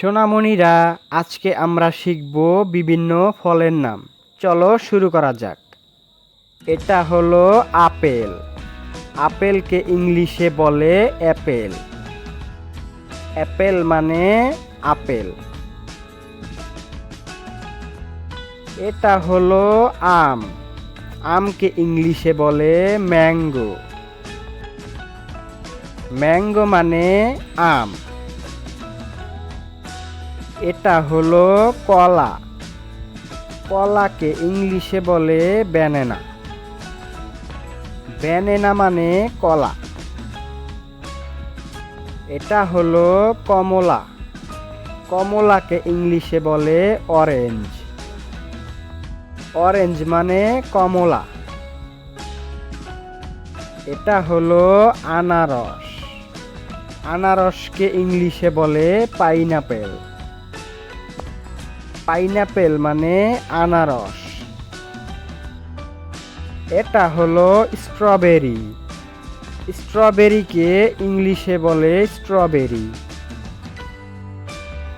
সোনামণিরা আজকে আমরা শিখব বিভিন্ন ফলের নাম। চলো শুরু করা যাক। এটা হলো আপেল। আপেলকে ইংলিশে বলে অ্যাপেল। অ্যাপেল মানে আপেল। এটা হলো আম। আমকে ইংলিশে বলে ম্যাঙ্গো। ম্যাঙ্গো মানে আম। এটা হলো কলা। কলাকে ইংলিশে বলে ব্যানেনা। ব্যানেনা মানে কলা। এটা হলো কমলা। কমলাকে ইংলিশে বলে অরেঞ্জ। অরেঞ্জ মানে কমলা। এটা হলো আনারস। আনারসকে ইংলিশে বলে পাইনাপেল। পাইনাপেল মানে আনারস। এটা হলো স্ট্রবেরি। স্ট্রবেরিকে ইংলিশে বলে স্ট্রবেরি।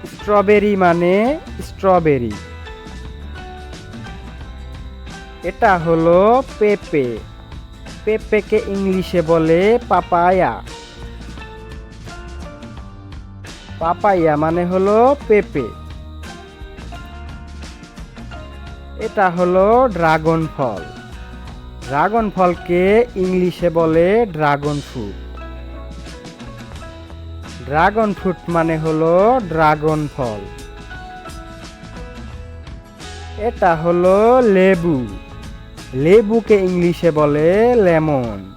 স্ট্রবেরি মানে স্ট্রবেরি। এটা হলো পেঁপে। পেঁপেকে ইংলিশে বলে পাপায়া। পাপাইয়া মানে হলো পেঁপে। এটা হলো ড্রাগন ফল। ড্রাগন ফলকে ইংলিশে বলে ড্রাগন ফ্রুট। ড্রাগন ফ্রুট মানে হলো ড্রাগন ফল। এটা হলো লেবু। লেবুকে ইংলিশে বলে লেমন।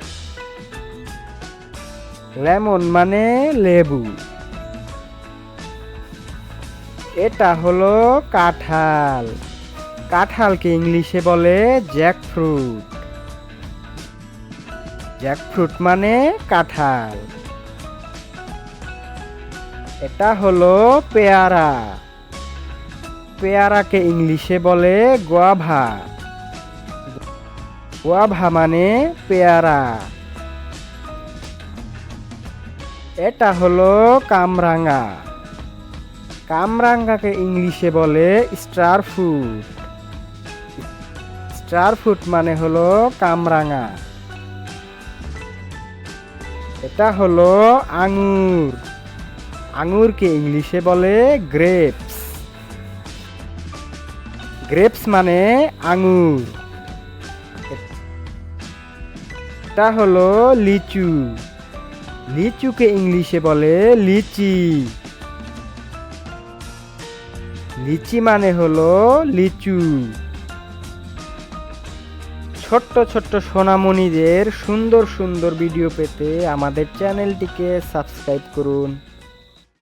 লেমন মানে লেবু। এটা হলো কাঁঠাল। কাঁঠালকে ইংলিশে বলে জ্যাকফ্রুট। জ্যাকফ্রুট মানে কাঁঠাল। এটা হলো পেয়ারা। পেয়ারাকে ইংলিশে বলে গোয়াভা। গোয়াভা মানে পেয়ারা। এটা হলো কামরাঙা। কামরাঙ্গাকে ইংলিশে বলে স্টার ফুড। স্টার ফুট মানে হলো কামরাঙা। এটা হলো আঙুর। আঙুরকে ইংলিশে বলে গ্রেপস। গ্রেপস মানে আঙুর। এটা হলো লিচু। লিচুকে ইংলিশে বলে লিচি। লিচি মানে হলো লিচু। ছোট্ট ছোট্ট সোনামণিদের সুন্দর সুন্দর ভিডিও পেতে আমাদের চ্যানেলটিকে সাবস্ক্রাইব করুন।